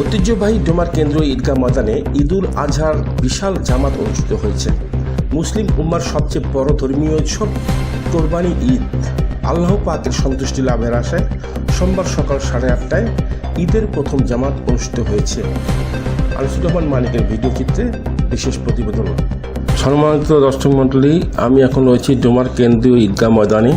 ঐতিহ্যবাহী ডোমার কেন্দ্র ঈদগাহ ময়দানে ঈদুল আজহার বিশাল জামাত অনুষ্ঠিত হয়েছে। মুসলিম উম্মার সবচেয়ে বড় ধর্মীয় উৎসব কোরবানি ঈদ। আল্লাহ পাকের সন্তুষ্টি লাভের আশায় সোমবার সকাল সাড়ে আটটায় ঈদের প্রথম জামাত অনুষ্ঠিত হয়েছে। আনিসুর রহমান মানিকের ভিডিও চিত্রে বিশেষ প্রতিবেদন। সম্মানিত দর্শক মণ্ডলী আমি এখন রয়েছি ডোমার কেন্দ্রীয় ঈদগাহ ময়দানে।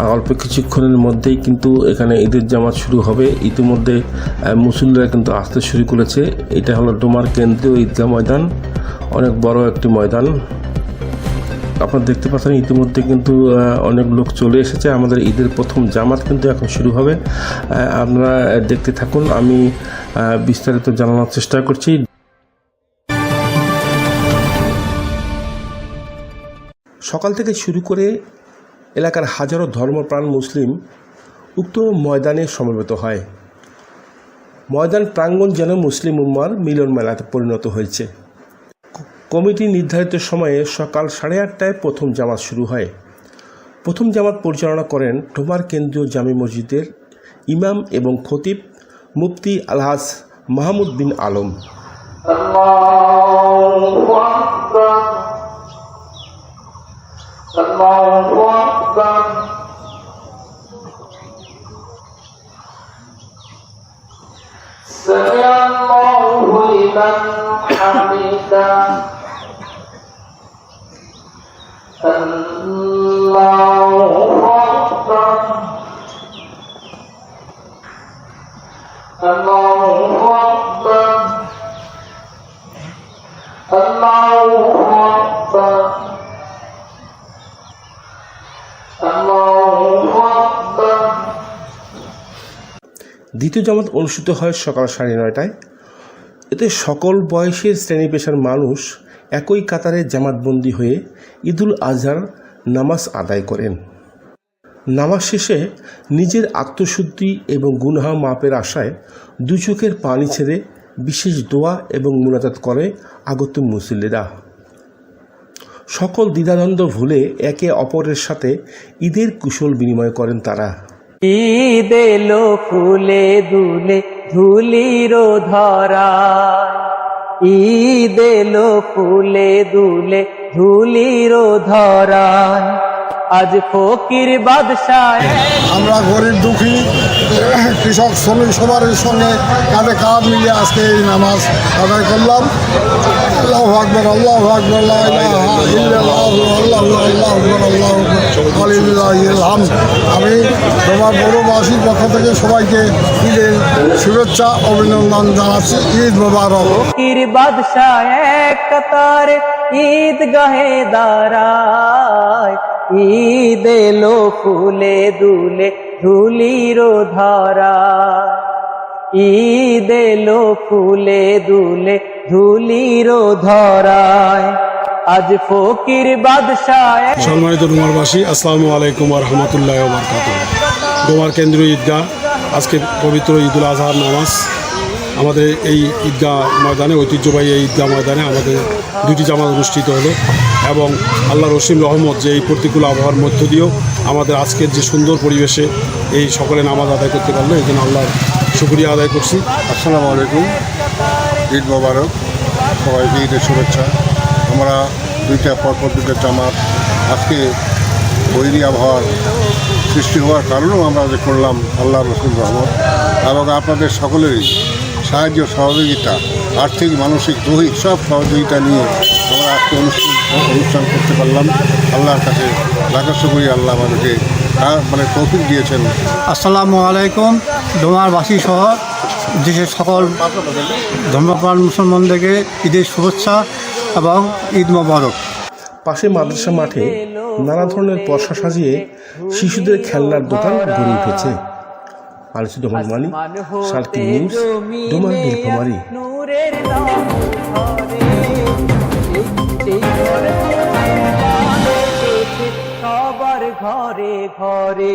আর অল্প কিছুক্ষণের মধ্যেই কিন্তু এখানে ঈদের জামাত শুরু হবে। ইতিমধ্যে আহ, মুসল্লিরা কিন্তু আসতে শুরু করেছে। এটা হলো ডোমার কেন্দ্রীয় ঈদগাহ ময়দান অনেক বড় একটি ময়দান। আপনারা দেখতে পাচ্ছেন ইতিমধ্যে কিন্তু অনেক লোক চলে এসেছে। আমাদের ঈদের প্রথম জামাত কিন্তু এখন শুরু হবে। আপনারা দেখতে থাকুন আমি বিস্তারিত জানানোর চেষ্টা করছি। সকাল থেকে শুরু করে এলাকার হাজারো ধর্মপ্রাণ মুসলিম উক্ত ময়দানে সমবেত হয়। ময়দান প্রাঙ্গণ যেন মুসলিম উম্মার মিলন মেলাতে পরিণত হয়েছে। কমিটি নির্ধারিত সময়ে সকাল সাড়ে আটটায় প্রথম জামাত শুরু হয়। প্রথম জামাত পরিচালনা করেন টোমার কেন্দ্রীয় জামি মসজিদের ইমাম এবং খতিব মুফতি আলহাজ মাহমুদ বিন আলম। سمع الله لمن حمده দ্বিতীয় জামাত অনুষ্ঠিত হয় সকাল সাড়ে নয়টায়। এতে সকল বয়সের শ্রেণি পেশার মানুষ একই কাতারে জামাতবন্দি হয়ে ঈদুল আজহার নামাজ আদায় করেন। নামাজ শেষে নিজের আত্মশুদ্ধি এবং গুনহা মাপের আশায় দু চোখের পানি ছেড়ে বিশেষ দোয়া এবং মুনাজাত করে আগত মুসল্লিরা। সকল দ্বিধাদ্বন্দ্ব ভুলে একে অপরের সাথে ঈদের কুশল বিনিময় করেন তারা। ঈদ এলো ফুলে দুলে ধুলির ধরা। ঈদ এলো ফুলে দুলে ধুলির ধরা। আজ ফকির বাদশাহ আমরা গরিব দুঃখী, কৃষক, শ্রমিক সবার সঙ্গে কাঁধে কাঁধ মিলিয়ে আজকে এই নামাজ আদায় করলাম। আল্লাহ আকবর আল্লাহ আকবর, লা ইলাহা ইল্লাল্লাহু আল্লাহু আল্লাহু আকবর আল্লাহু আকবর ওয়ালিল্লাহিল হামদ। আমি তোমার বড়বাসীর পক্ষ থেকে সবাইকে ঈদের শুভেচ্ছা, অভিনন্দন জানাচ্ছি। ঈদ মোবারক। ফকির বাদশাহ এক ঈদ গাহে দাঁড়ায়। ঈদ এলো ফুলে দুলে ধুলির ধরা। ঈদ এলো ফুলে দুলে ধুলির ধরায়। আজ ফকির বাদশাহ সম্মানিত ডোমারবাসী আসসালামু আলাইকুম রহমতুল্লাহ বরকাত ডোমার কেন্দ্রীয় ঈদগাহ আজকে পবিত্র ঈদুল আজহার নামাজ। আমাদের এই ঈদগাহ ময়দানে ঐতিহ্যবাহী এই ঈদগাহ ময়দানে আমাদের দুটি জামাত অনুষ্ঠিত হলো এবং আল্লাহ রসিম রহমত যে এই প্রতিকূল আবহাওয়ার মধ্য দিয়েও আমাদের আজকের যে সুন্দর পরিবেশে এই সকলে নামাজ আদায় করতে পারল এই জন্য আল্লাহর শুক্রিয়া আদায় করছি। আসসালামু আলাইকুম। ঈদ মোবারক। সবাইকে ঈদের শুভেচ্ছা। আমরা দুইটা, পরপর দুইটা জামাত আজকে বৈরী আবহাওয়ার সৃষ্টি হওয়ার কারণেও আমরা যে করলাম আল্লাহ রসুল রহমত। এবং আপনাদের সকলেরই সাহায্য, সহযোগিতা, আর্থিক, মানসিক, দৈহিক সব সহযোগিতা নিয়ে আমরা আজকে অনুষ্ঠান অনুষ্ঠান করতে পারলাম। আল্লাহর কাছে লাগাচ্ছ করি, আল্লাহ আমাদেরকে মানে তৌফিক দিয়েছেন। আসসালামু আলাইকুম, ডোমারবাসী সহ দেশের সকল ধর্মপ্রাণ মুসলমানদেরকে ঈদের শুভেচ্ছা এবং ঈদ মোবারক। পাশে মাদ্রাসা মাঠে নানা ধরনের পশা সাজিয়ে শিশুদের খেলনার দোকান গড়ে উঠেছে। আলিসু রহমান মানিক সার্কি নিউজ ডোমার সবার ঘরে ঘরে